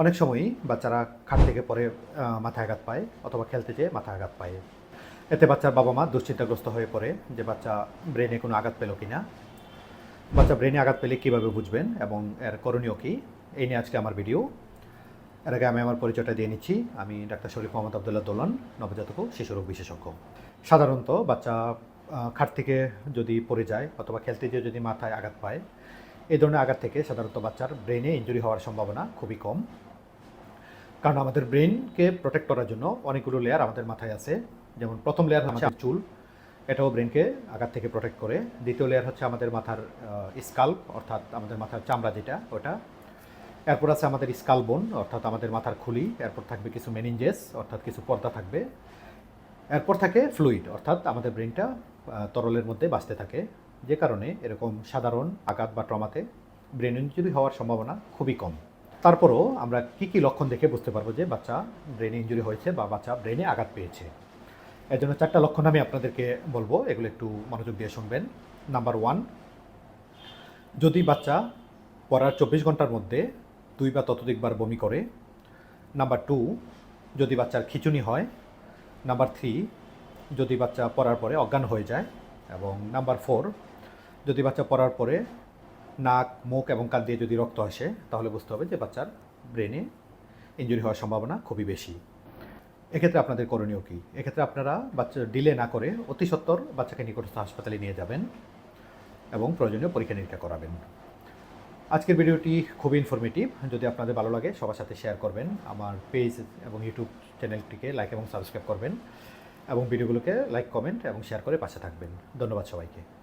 অনেক সময়ই বাচ্চারা খাট থেকে পরে মাথায় আঘাত পায় অথবা খেলতে যেয়ে মাথায় আঘাত পায়। এতে বাচ্চার বাবা মা দুশ্চিন্তাগ্রস্ত হয়ে পড়ে যে বাচ্চা ব্রেনে কোনো আঘাত পেল কি না বাচ্চা ব্রেনে আঘাত পেলে কীভাবে বুঝবেন এবং এর করণীয় কী? এই নিয়ে আজকে আমার ভিডিও। এর আগে আমি আমার পরিচয়টা দিয়ে নিচ্ছি। আমি ডাক্তার শরীফ মোহাম্মদ আবদুল্লাহ দোলন, নবজাতক শিশুরোগ বিশেষজ্ঞ। সাধারণত বাচ্চা খাট থেকে যদি পড়ে যায় অথবা খেলতে গিয়ে যদি মাথায় আঘাত পায়, এই ধরনের আঘাত থেকে সাধারণত বাচ্চার ব্রেনে ইঞ্জুরি হওয়ার সম্ভাবনা খুবই কম। কারণ আমাদের ব্রেনকে প্রোটেক্ট করার জন্য অনেকগুলো লেয়ার আমাদের মাথায় আছে। যেমন প্রথম লেয়ার হচ্ছে চুল এটাও ব্রেনকে আঘাত থেকে প্রোটেক্ট করে। দ্বিতীয় লেয়ার হচ্ছে আমাদের মাথার স্কাল্প অর্থাৎ আমাদের মাথার চামড়া যেটা ওটা। এরপর আছে আমাদের স্কাল বোন অর্থাৎ আমাদের মাথার খুলি এরপর থাকবে কিছু মেনিনজেস অর্থাৎ কিছু পর্দা থাকবে। এরপর থাকে ফ্লুইড অর্থাৎ আমাদের ব্রেনটা তরলের মধ্যে বাঁচতে থাকে। যে কারণে এরকম সাধারণ আঘাত বা ট্রমাতে ব্রেন ইঞ্জুরি হওয়ার সম্ভাবনা খুবই কম। তারপরও আমরা কি কি লক্ষণ দেখে বুঝতে পারব যে বাচ্চা ব্রেনে ইঞ্জুরি হয়েছে বা বাচ্চা ব্রেনে আঘাত পেয়েছে? এর জন্য চারটা লক্ষণ আমি আপনাদেরকে বলব, এগুলো একটু মনোযোগ দিয়ে শুনবেন। নাম্বার ওয়ান যদি বাচ্চা পড়ার চব্বিশ ঘণ্টার মধ্যে দুই বা ততোধিকবার বমি করে। নাম্বার টু যদি বাচ্চার খিচুনি হয়। নাম্বার থ্রি যদি বাচ্চা পড়ার পরে অজ্ঞান হয়ে যায়। এবং নাম্বার ফোর যদি বাচ্চা পড়ার পরে নাক, মুখ এবং কান দিয়ে যদি রক্ত আসে, তাহলে বুঝতে হবে যে বাচ্চার ব্রেনে ইঞ্জুরি হওয়ার সম্ভাবনা খুবই বেশি। এক্ষেত্রে আপনাদের করণীয় কী? এক্ষেত্রে আপনারা বাচ্চা ডিলে না করে অতি সত্বর বাচ্চাকে নিকটস্থ হাসপাতালে নিয়ে যাবেন এবং প্রয়োজনীয় পরীক্ষা নিরীক্ষা করাবেন। আজকের ভিডিওটি খুবই ইনফরমেটিভ যদি আপনাদের ভালো লাগে, সবার সাথে শেয়ার করবেন, আমার পেজ এবং ইউটিউব চ্যানেলটিকে লাইক এবং সাবস্ক্রাইব করবেন এবং ভিডিওগুলোকে লাইক কমেন্ট এবং শেয়ার করে পাশে থাকবেন। ধন্যবাদ সবাইকে।